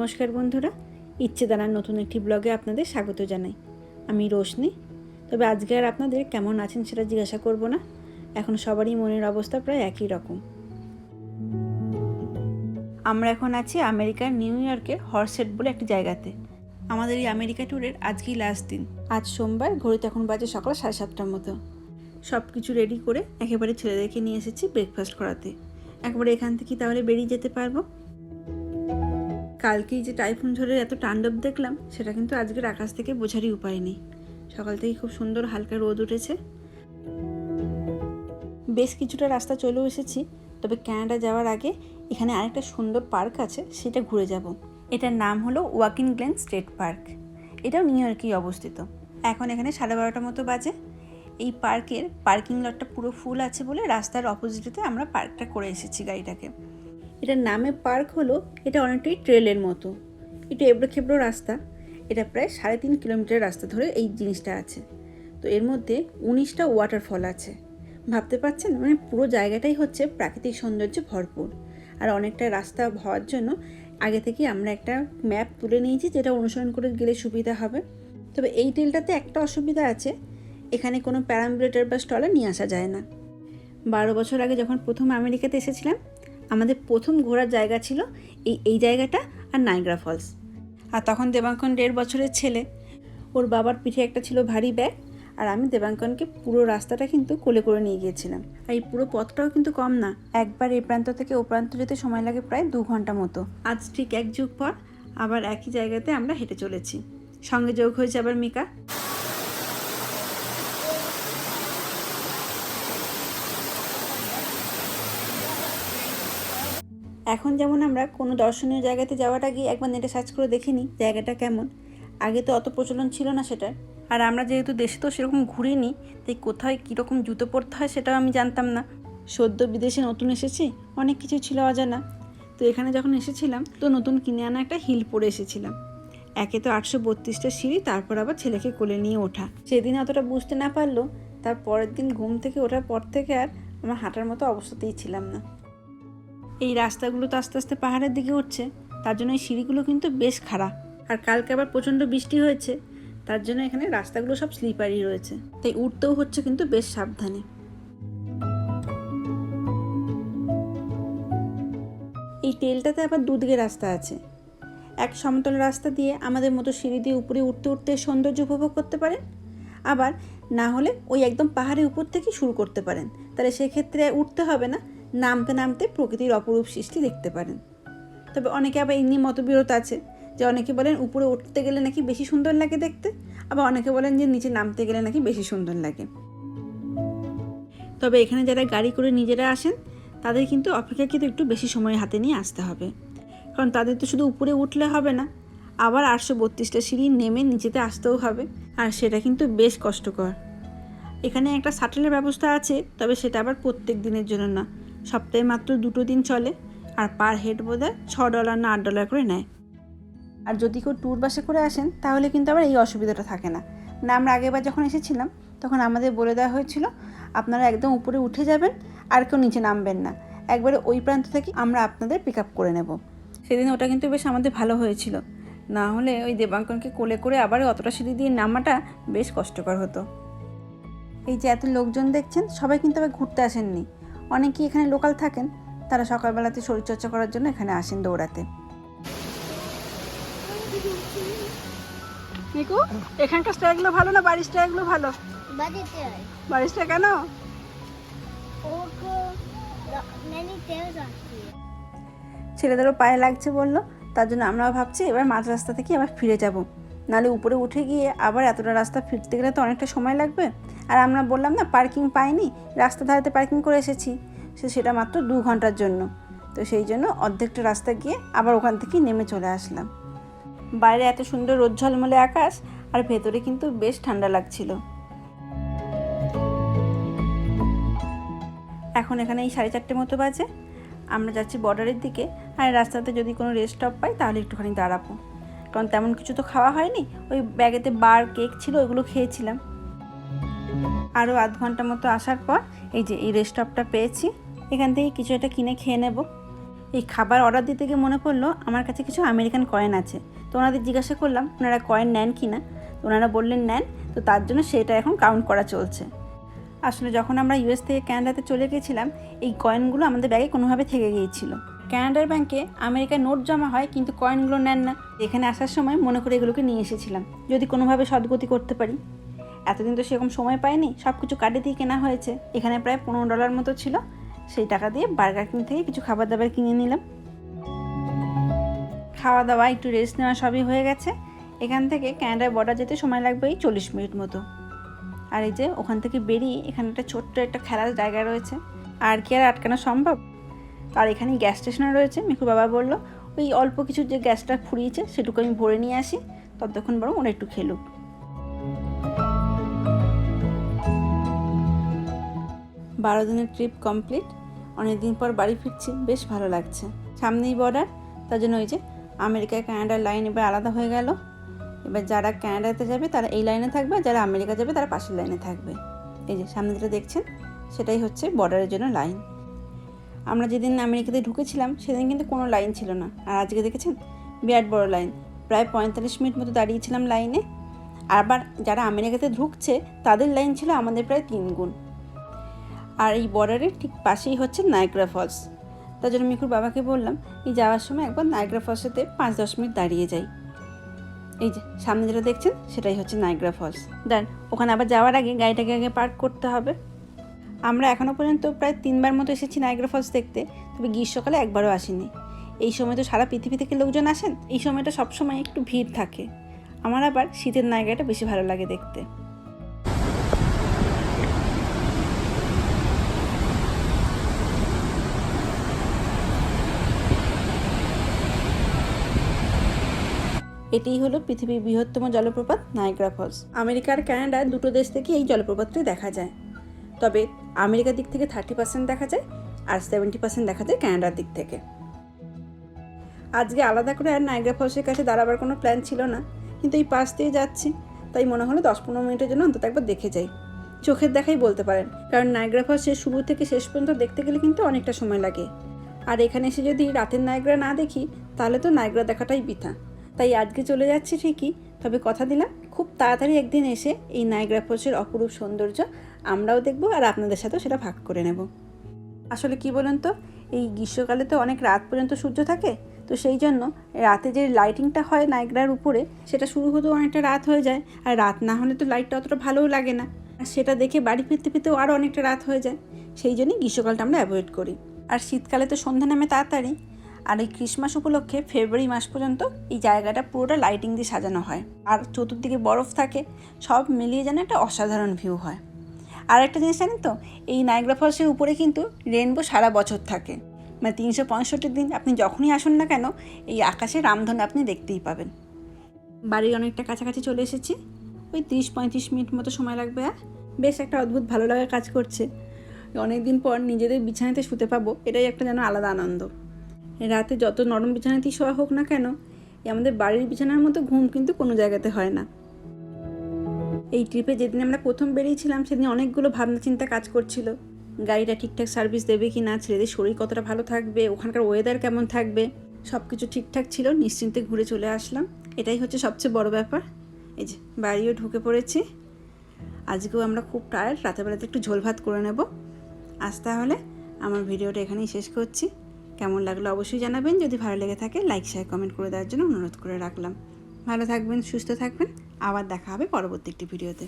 নমস্কার বন্ধুরা। ইচ্ছে দানার নতুন একটি ব্লগে আপনাদের স্বাগত জানাই। আমি রোশনি। তবে আজকে আর আপনাদের কেমন আছেন সেটা জিজ্ঞাসা করব না। এখন সবারই মনের অবস্থা প্রায় একই রকম। আমরা এখন আছি আমেরিকার নিউ ইয়র্কের হর্সেট বলে একটি জায়গাতে। আমাদের এই আমেরিকা ট্যুরের আজকেই লাস্ট দিন। আজ সোমবার, ঘড়িতে এখন বাজে সকাল সাড়ে সাতটার মতো। সব কিছু রেডি করে একেবারে ছেলেদেরকে নিয়ে এসেছি ব্রেকফাস্ট করাতে। একবারে এখান থেকে তাহলে বেরিয়ে যেতে পারব? কালকেই যে টাইফুন ঝড়ের এত তাণ্ডব দেখলাম, সেটা কিন্তু আজকের আকাশ থেকে বোঝারই উপায় নেই। সকাল থেকে খুব সুন্দর হালকা রোদ উঠেছে। বেশ কিছুটা রাস্তা চলেও এসেছি, তবে ক্যানাডা যাওয়ার আগে এখানে আরেকটা সুন্দর পার্ক আছে, সেটা ঘুরে যাব। এটার নাম হলো ওয়াকিং গ্লেন স্টেট পার্ক। এটাও নিউ ইয়র্কেই অবস্থিত। এখন এখানে সাড়ে বারোটার মতো বাজে। এই পার্কের পার্কিং লটটা পুরো ফুল আছে বলে রাস্তার অপোজিটেতে আমরা পার্কটা করে এসেছি গাড়িটাকে। এটার নামে পার্ক হলো, এটা অনেকটাই ট্রেলের মতো। একটু এবড়ো খেবড়ো রাস্তা, এটা প্রায় সাড়ে তিন কিলোমিটার রাস্তা ধরে এই জিনিসটা আছে। তো এর মধ্যে উনিশটা ওয়াটারফল আছে। ভাবতে পারছেন? মানে পুরো জায়গাটাই হচ্ছে প্রাকৃতিক সৌন্দর্যে ভরপুর। আর অনেকটা রাস্তা হওয়ার জন্য আগে থেকে আমরা একটা ম্যাপ তুলে নিয়েছি যেটা অনুসরণ করে গেলে সুবিধা হবে। তবে এই টেলটাতে একটা অসুবিধা আছে, এখানে কোনো প্যারাম্বুলেটার বা স্টলার নিয়ে আসা যায় না। বারো বছর আগে যখন প্রথম আমেরিকাতে এসেছিলাম আমাদের প্রথম ঘোরার জায়গা ছিল এই এই জায়গাটা আর নাইগ্রা ফলস। আর তখন দেবাঙ্কন দেড় বছরের ছেলে। ওর বাবার পিঠে একটা ছিল ভারী ব্যাগ আর আমি দেবাঙ্কনকে পুরো রাস্তাটা কিন্তু কোলে করে নিয়ে গিয়েছিলাম। আর এই পুরো পথটাও কিন্তু কম না। একবার এই প্রান্ত থেকে ও প্রান্ত যেতে সময় লাগে প্রায় দু ঘণ্টা মতো। আজ ঠিক এক যুগ পর আবার একই জায়গাতে আমরা হেঁটে চলেছি। সঙ্গে যোগ হয়েছে আবার মিকা। এখন যেমন আমরা কোনো দর্শনীয় জায়গাতে যাওয়ার আগে একবার নেটে সার্চ করে দেখে নিই জায়গাটা কেমন। আগে তো অত প্রচলন ছিল না সেটার। আর আমরা যেহেতু দেশে তো সেরকম ঘুরিনি, তাই কোথায় কীরকম জুতো পরতে হয় সেটাও আমি জানতাম না। সদ্য বিদেশে নতুন এসেছি, অনেক কিছু ছিল অজানা। তো এখানে যখন এসেছিলাম, তো নতুন কিনে আনা একটা হিল পরে এসেছিলাম। একে তো আটশো বত্রিশটা সিঁড়ি, তারপর আবার ছেলেকে কোলে নিয়ে ওঠা। সেদিন অতটা বুঝতে না পারল, তার পরের দিন ঘুম থেকে ওঠার পর থেকে আর আমার হাঁটার মতো অবস্থাতেই ছিলাম না। এই রাস্তাগুলো তো আস্তে আস্তে পাহাড়ের দিকে উঠছে, তার জন্য এই সিঁড়িগুলো কিন্তু বেশ খারাপ আর কালকে আবার প্রচণ্ড বৃষ্টি হয়েছে, তার জন্য এখানে রাস্তাগুলো সব স্লিপারি রয়েছে। তাই উঠতেও হচ্ছে কিন্তু বেশ সাবধানে। এই তেলটাতে আবার দুদিকে রাস্তা আছে। এক সমতল রাস্তা দিয়ে আমাদের মতো সিঁড়ি দিয়ে উপরে উঠতে উঠতে সৌন্দর্য উপভোগ করতে পারেন। আবার না হলে ওই একদম পাহাড়ের উপর থেকে শুরু করতে পারেন। তাহলে সেক্ষেত্রে উঠতে হবে না। নামতে নামতে প্রকৃতির অপরূপ সৃষ্টি দেখতে পারেন। তবে অনেকে আবার এমনি মতবিরোধ আছে যে অনেকে বলেন উপরে উঠতে গেলে নাকি বেশি সুন্দর লাগে দেখতে, আবার অনেকে বলেন যে নিচে নামতে গেলে নাকি বেশি সুন্দর লাগে। তবে এখানে যারা গাড়ি করে নিজেরা আসেন, তাদের কিন্তু অপেক্ষাকৃত একটু বেশি সময় হাতে নিয়ে আসতে হবে। কারণ তাদের তো শুধু উপরে উঠলে হবে না, আবার আটশো বত্রিশটা সিঁড়ি নেমে নিচেতে আসতেও হবে, আর সেটা কিন্তু বেশ কষ্টকর। এখানে একটা শাটেলের ব্যবস্থা আছে, তবে সেটা আবার প্রত্যেক দিনের জন্য না। সপ্তাহে মাত্র দুটো দিন চলে আর পার হেড বোধ হয় ছ ডলার না আট ডলার করে নেয়। আর যদি কেউ ট্যুর বাসে করে আসেন, তাহলে কিন্তু আবার এই অসুবিধাটা থাকে না। না, আমরা আগেবার যখন এসেছিলাম, তখন আমাদের বলে দেওয়া হয়েছিল, আপনারা একদম উপরে উঠে যাবেন আর কেউ নিচে নামবেন না। একবারে ওই প্রান্ত থেকে আমরা আপনাদের পিক আপ করে নেব। সেদিন ওটা কিন্তু বেশ আমাদের ভালো হয়েছিল। না হলে ওই দেবাঙ্কনকে কোলে করে আবার অতটা সিঁড়ি দিয়ে নামাটা বেশ কষ্টকর হতো। এই যে এত লোকজন দেখছেন, সবাই কিন্তু আবার ঘুরতে আসেননি। অনেকেই এখানে লোকাল থাকেন তারা সকালবেলাতে শরীরচর্চা করার জন্য এখানে আসেন দৌড়াতে। নিকু এখানকার স্টাইলগুলো ভালো না বাড়ির স্টাইলগুলো ভালো? স্টাইল কেন? ছেলেদেরও পায়ে লাগছে বলল তার জন্য আমরাও ভাবছি এবার মাঝ রাস্তা থেকে আবার ফিরে যাব। নাহলে উপরে উঠে গিয়ে আবার এতটা রাস্তা ফিরতে গেলে তো অনেকটা সময় লাগবে। আর আমরা বললাম না পার্কিং পাইনি, রাস্তা ধারেতে পার্কিং করে এসেছি। সে সেটা মাত্র দু ঘণ্টার জন্য। তো সেই জন্য অর্ধেকটা রাস্তা গিয়ে আবার ওখান থেকে নেমে চলে আসলাম। বাইরে এত সুন্দর রোদ ঝলমলে আকাশ, আর ভেতরে কিন্তু বেশ ঠান্ডা লাগছিল। এখন এখানে এই সাড়ে চারটে মতো বাজে। আমরা যাচ্ছি বর্ডারের দিকে, আর রাস্তাতে যদি কোনো রেস্ট স্টপ পাই, তাহলে একটুখানি দাঁড়াবো। কারণ তেমন কিছু তো খাওয়া হয়নি। ওই ব্যাগেতে বার কেক ছিল, ওইগুলো খেয়েছিলাম। আরও আধ ঘণ্টা মতো আসার পর এই যে এই রেস্ট স্টপটা পেয়েছি, এখান থেকে কিছু একটা কিনে খেয়ে নেব। এই খাবার অর্ডার দিতে গিয়ে মনে পড়ল, আমার কাছে কিছু আমেরিকান কয়েন আছে। তো ওনাদের জিজ্ঞাসা করলাম, ওনারা কয়েন নেন কি না তো ওনারা বললেন, নেন। তো তার জন্য সেটা এখন কাউন্ট করা চলছে। আসলে যখন আমরা ইউএস থেকে ক্যানাডাতে চলে গিয়েছিলাম এই কয়েনগুলো আমাদের ব্যাগে কোনোভাবে থেকে গিয়েছিল। ক্যানাডার ব্যাংকে আমেরিকায় নোট জমা হয়, কিন্তু কয়েনগুলো নেন না। এখানে আসার সময় মনে করে এগুলোকে নিয়ে এসেছিলাম, যদি কোনোভাবে সদ্গতি করতে পারি। এতদিন তো সেরকম সময় পাইনি সব কিছু কাটে দিয়ে কেনা হয়েছে। এখানে প্রায় পনেরো ডলার মতো ছিল, সেই টাকা দিয়ে বার্গার কিং থেকে কিছু খাবার দাবার কিনে নিলাম। খাওয়া দাওয়া একটু রেস্ট নেওয়া সবই হয়ে গেছে। এখান থেকে ক্যানাডার বর্ডার যেতে সময় লাগবে এই চল্লিশ মিনিট মতো। আর এই যে ওখান থেকে বেরিয়ে এখানে একটা ছোট্ট একটা খেলার জায়গা রয়েছে। আর কি আর আটকানো সম্ভব? আর এখানে গ্যাস স্টেশনও রয়েছে। মিকুর বাবা বলল, ওই অল্প কিছু যে গ্যাসটা ফুরিয়েছে, সেটুকু আমি ভরে নিয়ে আসি। ততক্ষণ বরং ওরা একটু খেলুক। বারো দিনের ট্রিপ কমপ্লিট অনেকদিন পর বাড়ি ফিরছি। বেশ ভালো লাগছে। সামনেই বর্ডার তার জন্য ওই যে আমেরিকা কানাডার লাইন এবার আলাদা হয়ে গেল। এবার যারা কানাডাতে যাবে, তারা এই লাইনে থাকবে। যারা আমেরিকা যাবে, তারা পাশের লাইনে থাকবে। এই যে সামনে যেটা দেখছেন, সেটাই হচ্ছে বর্ডারের জন্য লাইন আমরা যেদিন আমেরিকাতে ঢুকেছিলাম, সেদিন কিন্তু কোনো লাইন ছিল না। আর আজকে দেখেছেন? বিরাট বড় লাইন। প্রায় পঁয়তাল্লিশ মিনিট মতো দাঁড়িয়েছিলাম লাইনে। আবার যারা আমেরিকাতে ঢুকছে, তাদের লাইন ছিল আমাদের প্রায় তিন গুণ। আর এই বর্ডারের ঠিক পাশেই হচ্ছে নায়গ্রা ফলস। তার জন্য মিকুর বাবাকে বললাম, এই যাওয়ার সময় একবার নায়গ্রা ফলসেতে পাঁচ দশ মিনিট দাঁড়িয়ে যাই। এই যে, সামনে যেটা দেখছেন, সেটাই হচ্ছে নায়গ্রা ফলস। দেন, ওখানে আবার যাওয়ার আগে গাড়িটাকে আগে পার্ক করতে হবে। আমরা এখনও পর্যন্ত প্রায় তিনবার মতো এসেছি নায়গ্রা ফলস দেখতে, তবে গ্রীষ্মকালে একবারও আসিনি। এই সময় তো সারা পৃথিবী থেকে লোকজন আসেন, এই সময়টা সবসময় একটু ভিড় থাকে। আমার আবার শীতের নায়গ্রাটা বেশি ভালো লাগে দেখতে। এটিই হলো পৃথিবীর বৃহত্তম জলপ্রপাত নায়গ্রা ফলস। আমেরিকা আর কানাডা দুটো দেশ থেকে এই জলপ্রপাতটি দেখা যায়। তবে আমেরিকার দিক থেকে থার্টি পার্সেন্ট দেখা যায় আর সেভেন্টি পার্সেন্ট দেখা যায় কানাডার দিক থেকে। আজকে আলাদা করে আর নায়গ্রা ফলসের কাছে দাঁড়াবার কোনো প্ল্যান ছিল না, কিন্তু এই পাশ দিয়ে যাচ্ছি, তাই মনে হলো দশ পনেরো মিনিটের জন্য অন্তত একবার দেখে যাই। চোখের দেখাই বলতে পারেন, কারণ নায়গ্রা ফলসের শুরু থেকে শেষ পর্যন্ত দেখতে গেলে কিন্তু অনেকটা সময় লাগে। আর এখানে এসে যদি রাতের নায়গ্রা না দেখি, তাহলে তো নায়গ্রা দেখাটাই বৃথা। তাই আজকে চলে যাচ্ছি ঠিকই, তবে কথা দিলাম খুব তাড়াতাড়ি একদিন এসে এই নায়গ্রা ফলসের অপরূপ সৌন্দর্য আমরাও দেখব আর আপনাদের সাথেও সেটা ভাগ করে নেব। আসলে কি বলেন তো, এই গ্রীষ্মকালে তো অনেক রাত পর্যন্ত সূর্য থাকে, তো সেই জন্য রাতে যে লাইটিংটা হয় নায়গ্রার উপরে, সেটা শুরু হতেও অনেকটা রাত হয়ে যায়, আর রাত না হলে তো লাইটটা অতটা ভালোও লাগে না। আর সেটা দেখে বাড়ি ফিরতে ফিরতেও আরও অনেকটা রাত হয়ে যায়, সেই জন্যই গ্রীষ্মকালটা আমরা অ্যাভয়েড করি। আর শীতকালে তো সন্ধ্যা নামে তাড়াতাড়ি আর এই ক্রিসমাস উপলক্ষে ফেব্রুয়ারি মাস পর্যন্ত এই জায়গাটা পুরোটা লাইটিং দিয়ে সাজানো হয়। আর চতুর্দিকে বরফ থাকে, সব মিলিয়ে যেন একটা অসাধারণ ভিউ হয়। আর একটা জিনিস জানেন তো, এই নাইগ্রা ফলসের উপরে কিন্তু রেনবো সারা বছর থাকে। মানে তিনশো পঁয়ষট্টি দিন আপনি যখনই আসুন না কেন, এই আকাশে রামধনু আপনি দেখতেই পাবেন। বাড়ির অনেকটা কাছাকাছি চলে এসেছি। ওই তিরিশ পঁয়ত্রিশ মিনিট মতো সময় লাগবে আর বেশ একটা অদ্ভুত ভালো লাগা কাজ করছে। অনেক দিন পর নিজেদের বিছানাতে শুতে পাবো, এটাই একটা যেন আলাদা আনন্দ। রাতে যত নরম বিছানাতেই শোয়া হোক না কেন আমাদের বাড়ির বিছানার মতো ঘুম কিন্তু কোনো জায়গাতে হয় না। এই ট্রিপে যেদিন আমরা প্রথম বেরিয়েছিলাম, সেদিন অনেকগুলো ভাবনা চিন্তা কাজ করছিল। গাড়িটা ঠিকঠাক সার্ভিস দেবে কি না, ছেলেদের শরীর কতটা ভালো থাকবে, ওখানকার ওয়েদার কেমন থাকবে সব কিছু ঠিকঠাক ছিল, নিশ্চিন্তে ঘুরে চলে আসলাম। এটাই হচ্ছে সবচেয়ে বড় ব্যাপার। এই যে, বাড়িও ঢুকে পড়েছি। আজকেও আমরা খুব টায়ার্ড রাতেরবেলাতে একটু ঝোল ভাত করে নেব। আজ তাহলে আমার ভিডিওটা এখানেই শেষ করছি। কেমন লাগল অবশ্যই জানাবেন। যদি ভালো লেগে থাকে লাইক শেয়ার কমেন্ট করে দেওয়ার জন্য অনুরোধ করে রাখলাম। ভালো থাকবেন, সুস্থ থাকবেন। আবার দেখা হবে পরবর্তী একটি ভিডিওতে